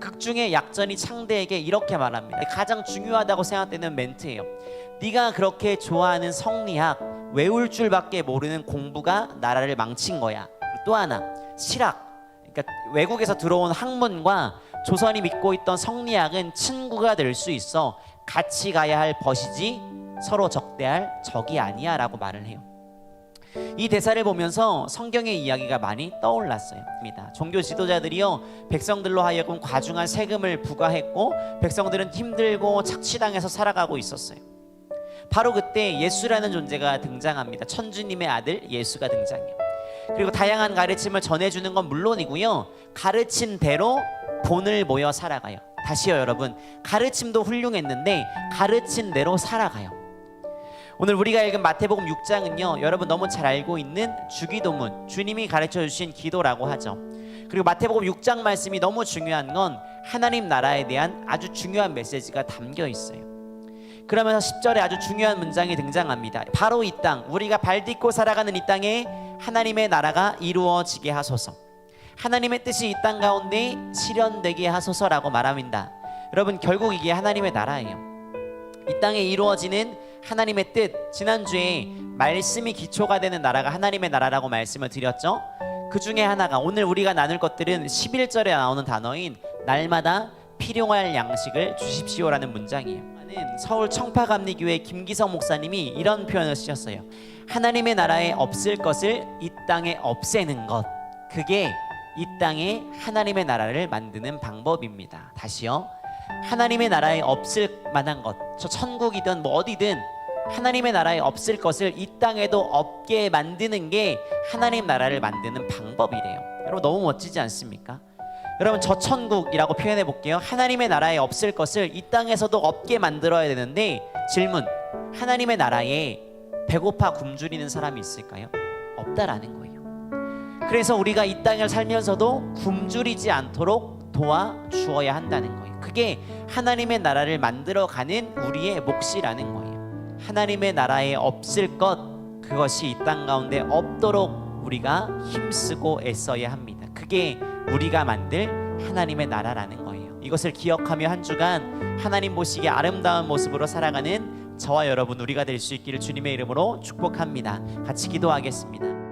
극중의 약전이 창대에게 이렇게 말합니다. 가장 중요하다고 생각되는 멘트예요. 네가 그렇게 좋아하는 성리학 외울 줄밖에 모르는 공부가 나라를 망친 거야. 또 하나 실학. 그러니까 외국에서 들어온 학문과 조선이 믿고 있던 성리학은 친구가 될 수 있어 같이 가야 할 벗이지 서로 적대할 적이 아니야라고 말을 해요. 이 대사를 보면서 성경의 이야기가 많이 떠올랐어요. 종교 지도자들이요 백성들로 하여금 과중한 세금을 부과했고 백성들은 힘들고 착취당해서 살아가고 있었어요. 바로 그때 예수라는 존재가 등장합니다. 천주님의 아들 예수가 등장해요. 그리고 다양한 가르침을 전해주는 건 물론이고요. 가르친 대로 돈을 모여 살아가요. 다시요, 여러분. 가르침도 훌륭했는데 가르친 대로 살아가요. 오늘 우리가 읽은 마태복음 6장은요, 여러분 너무 잘 알고 있는 주기도문, 주님이 가르쳐 주신 기도라고 하죠. 그리고 마태복음 6장 말씀이 너무 중요한 건 하나님 나라에 대한 아주 중요한 메시지가 담겨 있어요. 그러면서 10절에 아주 중요한 문장이 등장합니다. 바로 이 땅, 우리가 발 딛고 살아가는 이 땅에 하나님의 나라가 이루어지게 하소서. 하나님의 뜻이 이 땅 가운데 실현되게 하소서라고 말합니다. 여러분 결국 이게 하나님의 나라예요. 이 땅에 이루어지는 하나님의 뜻. 지난주에 말씀이 기초가 되는 나라가 하나님의 나라라고 말씀을 드렸죠. 그 중에 하나가 오늘 우리가 나눌 것들은 11절에 나오는 단어인 날마다 필요할 양식을 주십시오라는 문장이에요. 는 서울 청파감리교회 김기성 목사님이 이런 표현을 쓰셨어요. 하나님의 나라에 없을 것을 이 땅에 없애는 것. 그게 이 땅에 하나님의 나라를 만드는 방법입니다. 다시요. 하나님의 나라에 없을 만한 것. 저 천국이든 뭐 어디든 하나님의 나라에 없을 것을 이 땅에도 없게 만드는 게 하나님 나라를 만드는 방법이래요. 여러분 너무 멋지지 않습니까? 여러분 저 천국이라고 표현해 볼게요. 하나님의 나라에 없을 것을 이 땅에서도 없게 만들어야 되는데 질문. 하나님의 나라에 배고파 굶주리는 사람이 있을까요? 없다라는 거예요. 그래서 우리가 이 땅을 살면서도 굶주리지 않도록 도와 주어야 한다는 거예요. 그게 하나님의 나라를 만들어 가는 우리의 몫이라는 거예요. 하나님의 나라에 없을 것 그것이 이 땅 가운데 없도록 우리가 힘쓰고 애써야 합니다. 그게 우리가 만들 하나님의 나라라는 거예요. 이것을 기억하며 한 주간 하나님 보시기에 아름다운 모습으로 살아가는 저와 여러분 우리가 될 수 있기를 주님의 이름으로 축복합니다. 같이 기도하겠습니다.